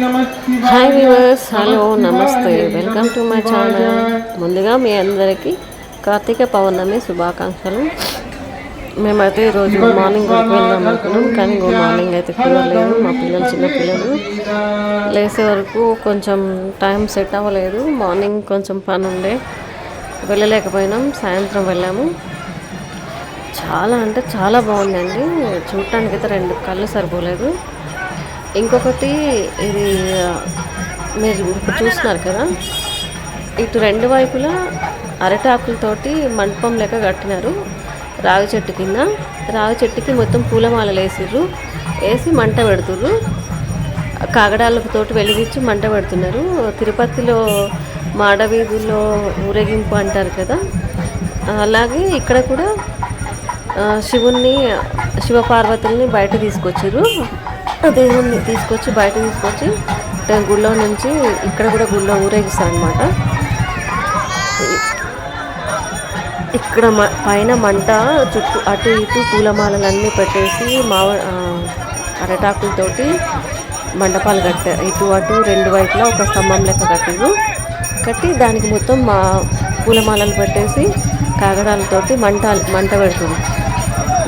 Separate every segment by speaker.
Speaker 1: Hi viewers hello నమస్తే welcome to my channel ముందుగా మీ అందరికీ కార్తీక పౌర్ణమి శుభాకాంక్షలు. మేమైతే ఈరోజు మార్నింగ్ వరకు వెళ్దాం అనుకున్నాం కానీ ఇంకో మార్నింగ్ అయితే కుదరలేదు. మా పిల్లలు చిన్న పిల్లలు లేసే వరకు కొంచెం టైం సెట్ అవ్వలేదు. మార్నింగ్ కొంచెం పని ఉండే వెళ్ళలేకపోయినాం సాయంత్రం వెళ్ళాము. చాలా అంటే చాలా బాగుందండి. చూడటానికి అయితే రెండు కళ్ళు సరిపోలేదు. ఇంకొకటి ఇది మీరు ఇప్పుడు చూస్తున్నారు కదా ఇటు రెండు వైపులా అరటాకులతోటి మండపం లెక్క కట్టినారు రావి చెట్టు కింద. రావి చెట్టుకి మొత్తం పూలమాలలు వేసిర్రు. వేసి మంట పెడుతుర్రు. కాగడాలతోటి వెలిగించి మంట పెడుతున్నారు. తిరుపతిలో మాడవీధుల్లో ఊరేగింపు అంటారు కదా అలాగే ఇక్కడ కూడా శివుణ్ణి శివపార్వతుల్ని బయట తీసుకొచ్చారు దేవుణ్ణి తీసుకొచ్చి బయట తీసుకొచ్చి గుళ్ళో నుంచి ఇక్కడ కూడా గుళ్ళో ఊరేగిస్తారు అనమాట ఇక్కడ మ- పైన మంట చుట్టూ అటు ఇటు పూలమాలలన్నీ పెట్టేసి మావ అరటాకులతోటి మండపాలు కట్టారు ఇటు అటు రెండు వైపులా ఒక స్తంభం లెక్క కట్టారు. కట్టి దానికి మొత్తం మా పూలమాలలు పెట్టేసి కాగడాలతోటి మంట మంట పెడుతుంది.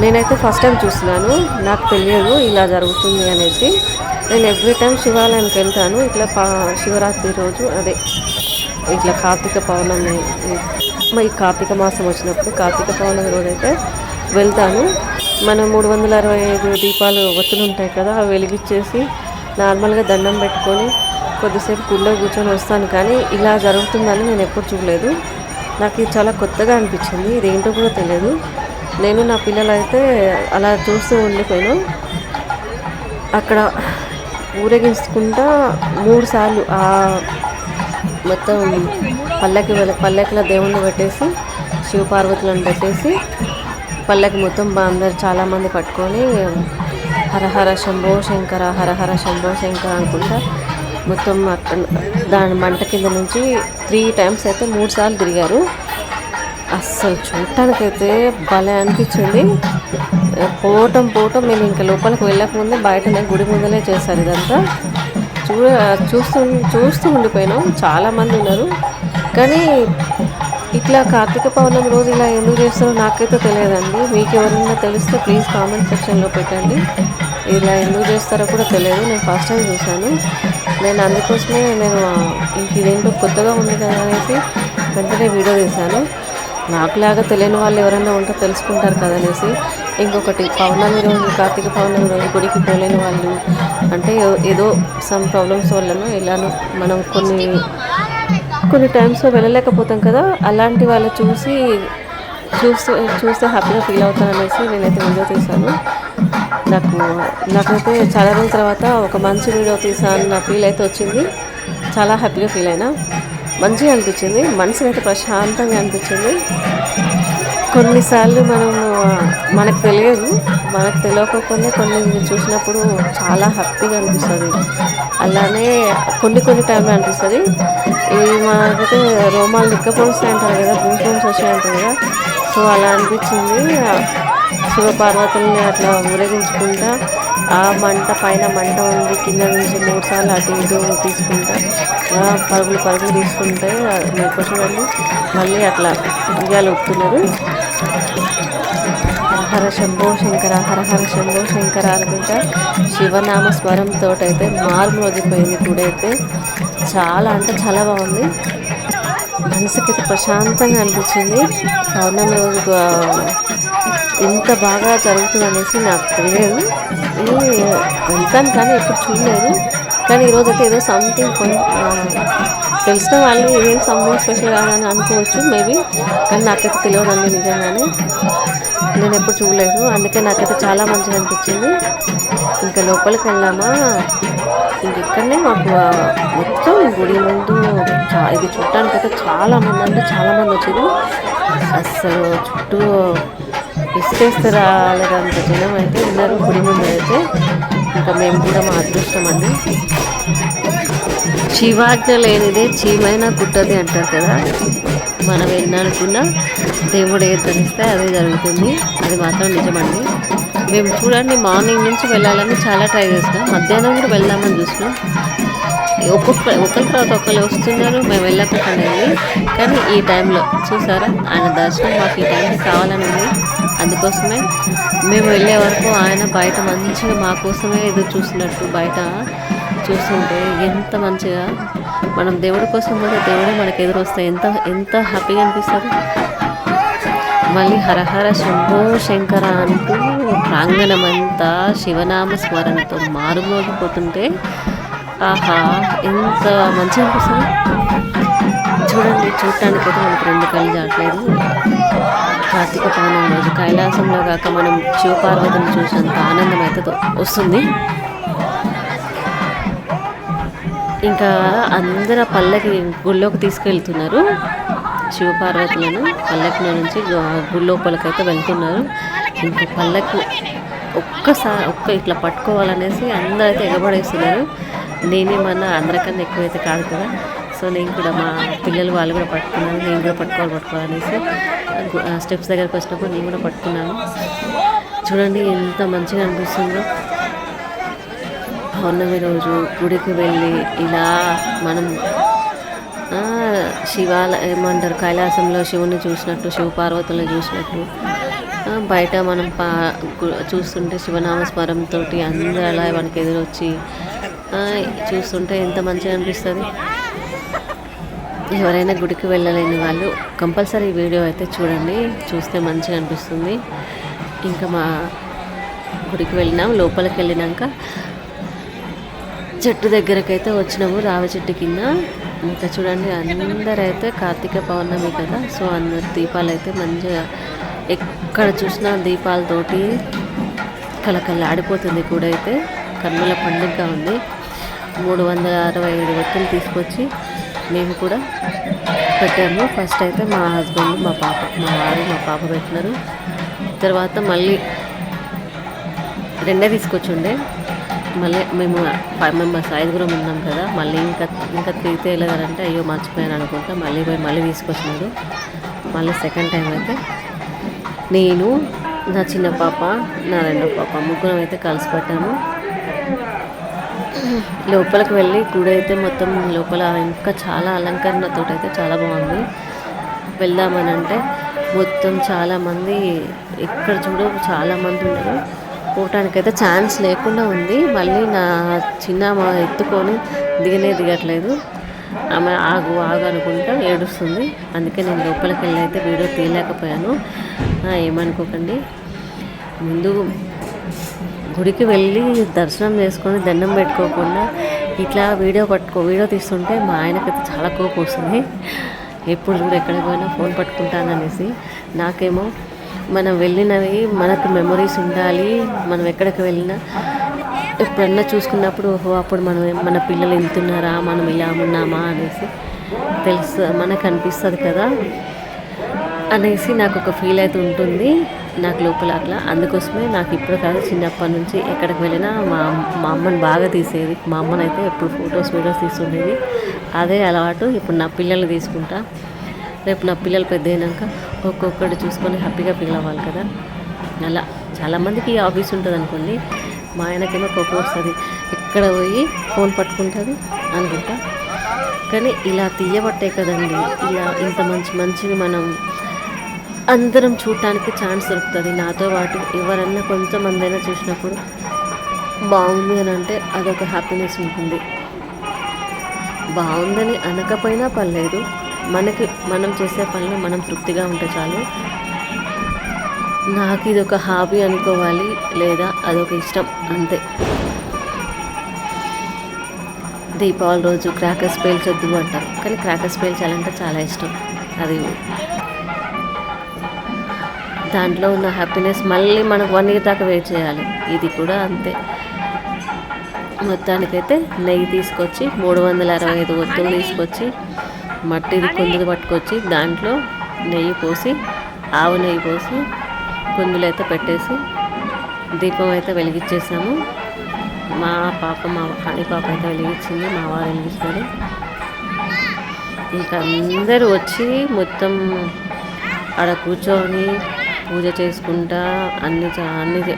Speaker 1: నేనైతే ఫస్ట్ టైం చూస్తున్నాను. నాకు తెలియదు ఇలా జరుగుతుంది అనేసి. నేను ఎవ్రీ టైం శివాలయానికి వెళ్తాను. ఇట్లా పా శివరాత్రి రోజు అదే ఇట్లా కార్తీక పౌర్ణమి ఈ- ఈ కార్తీక మాసం వచ్చినప్పుడు కార్తీక పౌర్ణమి రోజు అయితే వెళ్తాను. మనం మూడు వందల అరవై ఐదు దీపాలు ఒత్తులు ఉంటాయి కదా అవి వెలిగించేసి నార్మల్గా దండం పెట్టుకొని కొద్దిసేపు గుళ్ళో కూర్చొని వస్తాను. కానీ ఇలా జరుగుతుందని నేను ఎప్పుడు చూడలేదు. నాకు ఇది చాలా కొత్తగా అనిపించింది. ఇదేంటో కూడా తెలియదు. నేను నా పిల్లలు అయితే అలా చూస్తూ ఉండిపోయాను. అక్కడ ఊరేగించుకుంటా మూడు సార్లు ఆ మొత్తం పల్లకి పల్లకిలో దేవుణ్ణి పెట్టేసి శివపార్వతులను పెట్టేసి పల్లకి మొత్తం అందరు చాలామంది పట్టుకొని హరహర శంభో శంకర హరహర శంభో శంకర అనుకుంటా మొత్తం అక్కడ దాని మంట కింద నుంచి త్రీ టైమ్స్ అయితే మూడు సార్లు తిరిగారు. అస్సలు చూడటానికైతే భలే అనిపించింది. పోవటం పోవటం మేము ఇంకా లోపలికి వెళ్ళకముందే బయటనే గుడి ముందలే చేశారు ఇదంతా. చూ చూస్తూ చూస్తూ ఉండిపోయినాం. చాలామంది ఉన్నారు. కానీ ఇట్లా కార్తీక పౌర్ణమి రోజు ఇలా ఎందుకు చేస్తారో నాకైతే తెలియదండి. మీకు ఎవరైనా తెలిస్తే ప్లీజ్ కామెంట్ సెక్షన్లో పెట్టండి. ఇలా ఎందుకు చేస్తారో కూడా తెలియదు. నేను ఫస్ట్ టైం చూశాను. నేను అందుకోసమే నేను ఇంక ఇదేంటో కొత్తగా ఉంది కదా అనేసి వెంటనే వీడియో తీశాను. నాకులాగా తెలియని వాళ్ళు ఎవరైనా ఉంటే తెలుసుకుంటారు కదా అనేసి ఇంకొకటి పౌర్ణమి రోజు కార్తీక పౌర్ణమి రోజు గుడికి పోలేని వాళ్ళు అంటే ఏదో సమ్ ప్రాబ్లమ్స్ వల్లనో ఇలానో మనం కొన్ని కొన్ని టైమ్స్లో వెళ్ళలేకపోతాం కదా. అలాంటి వాళ్ళు చూసి చూస్తే చూస్తే హ్యాపీగా ఫీల్ అవుతాను అనేసి నేనైతే వీడియో తీశాను. నాకు నాకైతే చాలా రోజుల తర్వాత ఒక మంచి వీడియో తీసాను నా ఫీల్ అయితే వచ్చింది. చాలా హ్యాపీగా ఫీల్ అయినా. మంచిగా అనిపించింది మనసు అయితే ప్రశాంతంగా అనిపించింది. కొన్నిసార్లు మనము మనకు తెలియదు మనకు తెలియకపోతే కొన్ని చూసినప్పుడు చాలా హ్యాపీగా అనిపిస్తుంది. అలానే కొన్ని కొన్ని టైంలో అనిపిస్తుంది. ఈ మనకైతే రోమాలు నిక్కపొడుస్తాయి అంటారు కదా బూస్ వచ్చాయి అంటారు కదా సో అలా అనిపించింది. శివపార్వతుల్ని అట్లా ఊరేగించుకుంటా ఆ మంట పైన మంట ఉంది. కింద నుంచి మూడు సార్లు అటు ఇటు తీసుకుంటా. పరుగులు పరుగులు తీసుకుంటే. మీకు చూడండి మళ్ళీ అట్లా ఉయ్యాలు ఊపుతున్నారు. హర శంభో శంకర హర హర శంభో శంకర అనుకుంటా. శివనామ స్వరంతో అయితే మారు మోగిపోయింది గుడి అయితే చాలా అంటే చాలా బాగుంది. మనసుకైతే ప్రశాంతంగా అనిపించింది. పౌర్ణమి రోజు ఇంత బాగా జరుగుతుంది అనేసి నాకు తెలియదు. వెళ్తాను కానీ ఎప్పుడు చూడలేదు. కానీ ఈరోజు అయితే ఏదో సంథింగ్ కొంచెం తెలిసిన వాళ్ళు ఏం సంథింగ్ స్పెషల్ కాదని అనుకోవచ్చు మేబీ కానీ నాకైతే తెలియదండి నిజంగానే. నేను ఎప్పుడు చూడలేదు. అందుకే నాకైతే చాలా మంచిగా అనిపించింది. ఇంకా లోపలికి వెళ్ళామా ఇంక ఇక్కడనే మాకు మొత్తం గుడి ముందు చా ఇది చూడటానికైతే చాలా మంది అంటే చాలా మంది వచ్చారు అస్సలు చుట్టూ ఇసుకేస్తే రాలేదంత జనం అయితే ఉన్నారు గుడి ముందు అయితే ఇంకా మేము కూడా మా అదృష్టం అండి. శివాజ్ఞ లేనిదే చీమైనా కుట్టది అంటారు కదా. మనం ఎన్ననుకున్నా దేవుడు ఏదనిస్తే అదే జరుగుతుంది. అది మాత్రం నిజమండి. మేము చూడండి మార్నింగ్ నుంచి వెళ్ళాలని చాలా ట్రై చేసినాం మధ్యాహ్నం కూడా వెళ్దామని చూసినాం ఒక్కొక్క ఒకరి తర్వాత ఒకరు వస్తున్నారు మేము వెళ్ళకుండా కానీ ఈ టైంలో చూసారా ఆయన దర్శనం మాకు ఈ టైంకి కావాలని ఉంది. అందుకోసమే మేము వెళ్ళే వరకు ఆయన బయట మంచిగా మా కోసమే ఎదురు చూసినట్టు బయట చూస్తుంటే ఎంత మంచిగా మనం దేవుడి కోసం పోతే దేవుడే మనకు ఎదురు వస్తే ఎంత ఎంత హ్యాపీగా అనిపిస్తుంది మళ్ళీ హరహర శంభో శంకర అంటూ ప్రాంగణం అంతా శివనామ స్మరణతో మారుమోగిపోతుంటే ఆహా ఎంత మంచిగా అనిపిస్తుంది. చూడండి చూడటానికి అయితే మనకు రెండు కళ్ళు జాట్లేదు కార్తీక పౌర్ణమి రోజు కైలాసంలో కాక మనం శివపార్వతిని చూసినంత ఆనందం అయితే వస్తుంది. ఇంకా అందరూ పల్లకి గుళ్ళోకి తీసుకెళ్తున్నారు. శివపార్వతులను పల్లకి నుంచి గుళ్ళోపలకైతే గుడి వెళ్తున్నారు. ఇంకా పల్లకి ఒక్కసారి ఒక్క ఇట్లా పట్టుకోవాలనేసి అందరూ అయితే ఎగబడేస్తున్నారు నేనేమన్నా అందరికన్నా ఎక్కువైతే కాదు కదా. సో నేను కూడా మా పిల్లలు వాళ్ళు కూడా పట్టుకున్నాను నేను కూడా పట్టుకోవాలి పట్టుకోవాలనేసి స్టెప్స్ దగ్గరకు వచ్చినప్పుడు నేను కూడా పట్టుకున్నాను. చూడండి ఎంత మంచిగా అనిపిస్తుందో. పౌర్ణమి రోజు గుడికి వెళ్ళి ఇలా మనం శివాల ఏమంటారు కైలాసంలో శివుని చూసినట్టు శివపార్వతులను చూసినట్టు బయట మనం పా చూస్తుంటే శివనామస్మరంతో అందరూ అలా మనకి ఎదురొచ్చి చూస్తుంటే ఎంత మంచిగా అనిపిస్తుంది. ఎవరైనా గుడికి వెళ్ళలేని వాళ్ళు కంపల్సరీ వీడియో అయితే చూడండి. చూస్తే మంచిగా అనిపిస్తుంది. ఇంకా మా గుడికి వెళ్ళినాం. లోపలికి వెళ్ళినాక చెట్టు దగ్గరకైతే వచ్చినాము రావి చెట్టు కింద. ఇంకా చూడండి అందరైతే కార్తీక పౌర్ణమి కదా సో అందరు దీపాలు అయితే మంచిగా ఎక్కడ చూసినా దీపాలతోటి కలకల ఆడిపోతుంది కూడా అయితే కన్నుల పండుగగా ఉంది. మూడు వందల అరవై ఐదు వ్యక్తులు తీసుకొచ్చి మేము కూడా పెట్టాము. ఫస్ట్ అయితే మా హస్బెండ్ మా పాప మా వారు మా పాప పెట్టినారు. తర్వాత మళ్ళీ రెండే తీసుకొచ్చుండే. మళ్ళీ మేము ఫైవ్ మెంబర్స్ ఐదుగురం ఉన్నాం కదా. మళ్ళీ ఇంకా ఇంకా త్రీ తేలేదంటే అయ్యో మర్చిపోయాను అనుకుంటా. మళ్ళీ పోయి మళ్ళీ తీసుకొచ్చినారు. మళ్ళీ సెకండ్ టైం అయితే నేను నా చిన్న పాప నా రెండో పాప ముగ్గురం అయితే కలిసి పెట్టాము. లోపలికి వెళ్ళి గుడి అయితే మొత్తం లోపల ఇంకా చాలా అలంకరణతో అయితే చాలా బాగుంది. వెళ్దామని అంటే మొత్తం చాలామంది ఎక్కడ చూడు చాలామంది ఉన్నారు. పోవటానికైతే ఛాన్స్ లేకుండా ఉంది. మళ్ళీ నా చిన్న అమ్మ ఎత్తుకొని దిగనే దిగట్లేదు. ఆమె ఆగు ఆగు అనుకుంటా ఏడుస్తుంది. అందుకే నేను లోపలికి వెళ్ళి అయితే వీడియో తీయలేకపోయాను. ఏమనుకోకండి. ముందు గుడికి వెళ్ళి దర్శనం చేసుకొని దండం పెట్టుకోకుండా ఇట్లా వీడియో పట్టుకో వీడియో తీస్తుంటే మా ఆయనకైతే చాలా కోపం వస్తుంది. ఎప్పుడు కూడా ఎక్కడికి పోయినా ఫోన్ పట్టుకుంటాననేసి. నాకేమో మనం వెళ్ళినవి మనకు మెమరీస్ ఉండాలి మనం ఎక్కడికి వెళ్ళినా ఎప్పుడన్నా చూసుకున్నప్పుడు ఓహో అప్పుడు మనం మన పిల్లలు ఇంతున్నారా మనం ఇలా ఉన్నామా అనేసి తెలుసు మనకు అనిపిస్తుంది కదా. అనేసి నాకు ఒక ఫీల్ అయితే ఉంటుంది. నాకు లోపల అట్లా. అందుకోసమే నాకు ఇప్పుడు కాదు చిన్నప్పటి నుంచి ఎక్కడికి వెళ్ళినా మా మా అమ్మని బాగా తీసేది. మా అమ్మని అయితే ఎప్పుడు ఫొటోస్ వీడియోస్ తీసుకునేది అదే అలవాటు ఇప్పుడు నా పిల్లల్ని తీసుకుంటా. రేపు నా పిల్లలు పెద్ద అయినాక ఒక్కొక్కటి చూసుకొని హ్యాపీగా ఫీల్ అవ్వాలి కదా. అలా. చాలామందికి ఆఫీస్ ఉంటుంది అనుకోండి. మా ఆయనకేమో కోపం వస్తుంది. ఎక్కడ పోయి ఫోన్ పట్టుకుంటుంది అనుకుంటా. కానీ ఇలా తీయబట్టే కదండి. ఇలా ఇంత మంచి మంచివి మనం అందరం చూడటానికి ఛాన్స్ దొరుకుతుంది. నాతో పాటు ఎవరన్నా కొంతమందైనా చూసినప్పుడు బాగుంది అని అంటే అదొక హ్యాపీనెస్ ఉంటుంది. బాగుందని అనకపోయినా పర్లేదు. మనకి మనం చేసే పనులు మనం తృప్తిగా ఉంటే చాలు. నాకు ఇది ఒక హాబీ అనుకోవాలి లేదా అదొక ఇష్టం అంతే. దీపావళి రోజు క్రాకర్స్ పేల్చొద్దు అంటారు. కానీ క్రాకర్స్ పేల్చాలంటే చాలా ఇష్టం. అది దాంట్లో ఉన్న హ్యాపీనెస్ మళ్ళీ మనకు వన్ ఇయర్ దాకా వెయిట్ చేయాలి. ఇది కూడా అంతే. మొత్తానికైతే నెయ్యి తీసుకొచ్చి మూడు వందల అరవై ఐదు ఒత్తులు తీసుకొచ్చి మట్టిది కుందులు పట్టుకొచ్చి దాంట్లో నెయ్యి పోసి ఆవు నెయ్యి పోసి కుందులు అయితే పెట్టేసి దీపం అయితే వెలిగించేసాము. మా పాప మా హనీ పాప అయితే వెలిగించింది మా వారు వెలిగించారు ఇంకా అందరూ వచ్చి మొత్తం ఆడ కూర్చొని పూజ చేసుకుంటా అన్ని చా- అన్ని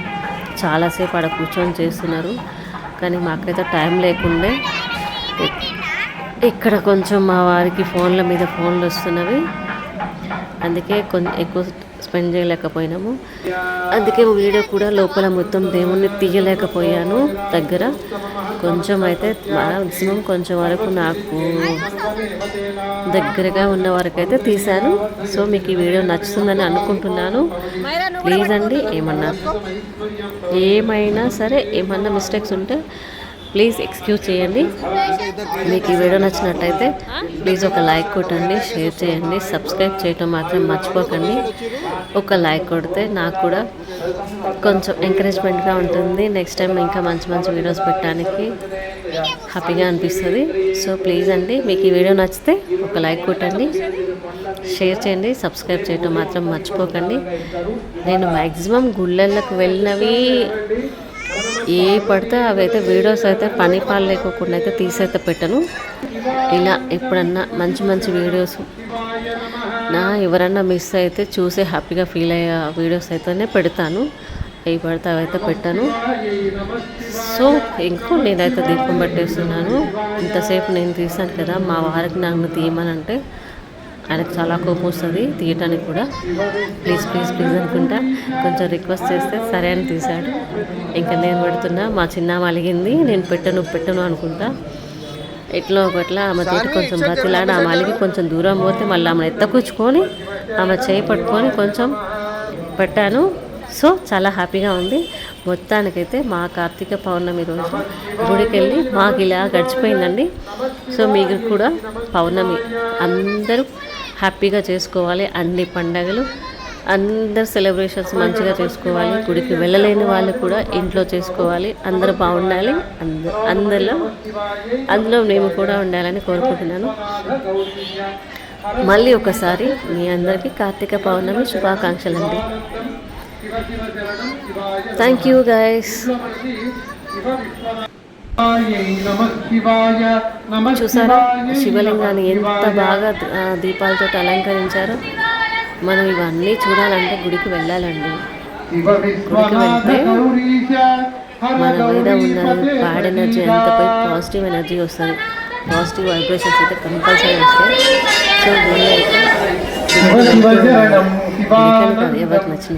Speaker 1: చాలాసేపు ఆడ కూర్చొని చేస్తున్నారు. కానీ మాకైతే టైం లేకుండే. ఇక్కడ కొంచెం మా వారికి ఫోన్ల మీద ఫోన్లు వస్తున్నవి. అందుకే కొంచెం ఎక్కువ స్పెండ్ చేయలేకపోయినాము. అందుకే వీడియో కూడా లోపల మొత్తం దేవుణ్ణి తీయలేకపోయాను దగ్గర. కొంచెం అయితే మ్యాక్సిమం కొంచెం వరకు నాకు దగ్గరగా ఉన్న వరకు అయితే తీశాను. సో మీకు ఈ వీడియో నచ్చుతుందని అనుకుంటున్నాను. ప్లీజ్ అండి ఏమన్నా ఏమైనా సరే ఏమన్నా మిస్టేక్స్ ఉంటే ప్లీజ్ ఎక్స్క్యూజ్ చేయండి. మీకు ఈ వీడియో నచ్చినట్టయితే ప్లీజ్ ఒక లైక్ కొట్టండి షేర్ చేయండి సబ్స్క్రైబ్ చేయటం మాత్రం మర్చిపోకండి. ఒక లైక్ కొడితే నాకు కూడా కొంచెం ఎంకరేజ్మెంట్గా ఉంటుంది. నెక్స్ట్ టైం ఇంకా మంచి మంచి వీడియోస్ పెట్టడానికి హ్యాపీగా అనిపిస్తుంది. సో ప్లీజ్ అండి మీకు ఈ వీడియో నచ్చితే ఒక లైక్ కొట్టండి షేర్ చేయండి సబ్స్క్రైబ్ చేయటం మాత్రం మర్చిపోకండి. నేను మ్యాక్సిమం గుళ్ళలకు వెళ్ళినవి ఏ పడితే అవైతే వీడియోస్ అయితే పని పాలు లేకోకుండా అయితే తీసైతే పెట్టను. ఇలా ఎప్పుడన్నా మంచి మంచి వీడియోస్ నా ఎవరన్నా మిస్ అయితే చూసి హ్యాపీగా ఫీల్ అయ్యే వీడియోస్ అయితేనే పెడతాను. ఏ పడితే అవైతే పెట్టాను. సో ఇంకో నేనైతే దీపం పెట్టేస్తున్నాను. ఇంతసేపు నేను తీసాను కదా మా వారికి నన్ను తీయమని అంటే ఆయనకు చాలా కోపం వస్తుంది తీయటానికి కూడా. ప్లీజ్ ప్లీజ్ ప్లీజ్ అనుకుంటా. కొంచెం రిక్వెస్ట్ చేస్తే సరే అని తీశాడు. ఇంకా నేను పెడుతున్నా మా చిన్న అలిగింది నేను పెట్టను పెట్టను అనుకుంటా. ఎట్లా ఒకట్లా ఆమె తోటి కొంచెం బ్రతిలాడి ఆమె అలిగి కొంచెం దూరం పోతే మళ్ళీ ఆమెను ఎత్తకూర్చుకొని ఆమె చేయి పట్టుకొని కొంచెం పెట్టాను. సో చాలా హ్యాపీగా ఉంది. మొత్తానికైతే మా కార్తీక పౌర్ణమి రోజు గుడికి వెళ్ళి మాకు ఇలా గడిచిపోయిందండి. సో మీకు కూడా పౌర్ణమి అందరూ హ్యాపీగా చేసుకోవాలి. అన్ని పండగలు అందరు సెలబ్రేషన్స్ మంచిగా చేసుకోవాలి. గుడికి వెళ్ళలేని వాళ్ళు కూడా ఇంట్లో చేసుకోవాలి. అందరూ బాగుండాలి. అంద అందరిలో అందులో మేము కూడా ఉండాలని కోరుకుంటున్నాను. మళ్ళీ ఒకసారి మీ అందరికీ కార్తీక పౌర్ణమి శుభాకాంక్షలు అండి. థ్యాంక్ యూ గైస్ చూసారా? శివలింగాన్ని ఎంత బాగా దీపాలతో అలంకరించారో. మనం ఇవన్నీ చూడాలంటే గుడికి వెళ్ళాలండి. గుడికి వెళ్తే మన మీద ఉన్న బ్యాడ్ ఎనర్జీ అంతా పోయి పాజిటివ్ ఎనర్జీ వస్తుంది. పాజిటివ్ వైబ్రేషన్స్ అయితే కంపల్సరీ వస్తాయి. సో గుడి అయితే ఎవరికి నచ్చిన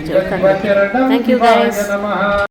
Speaker 1: థ్యాంక్ యూ గైస్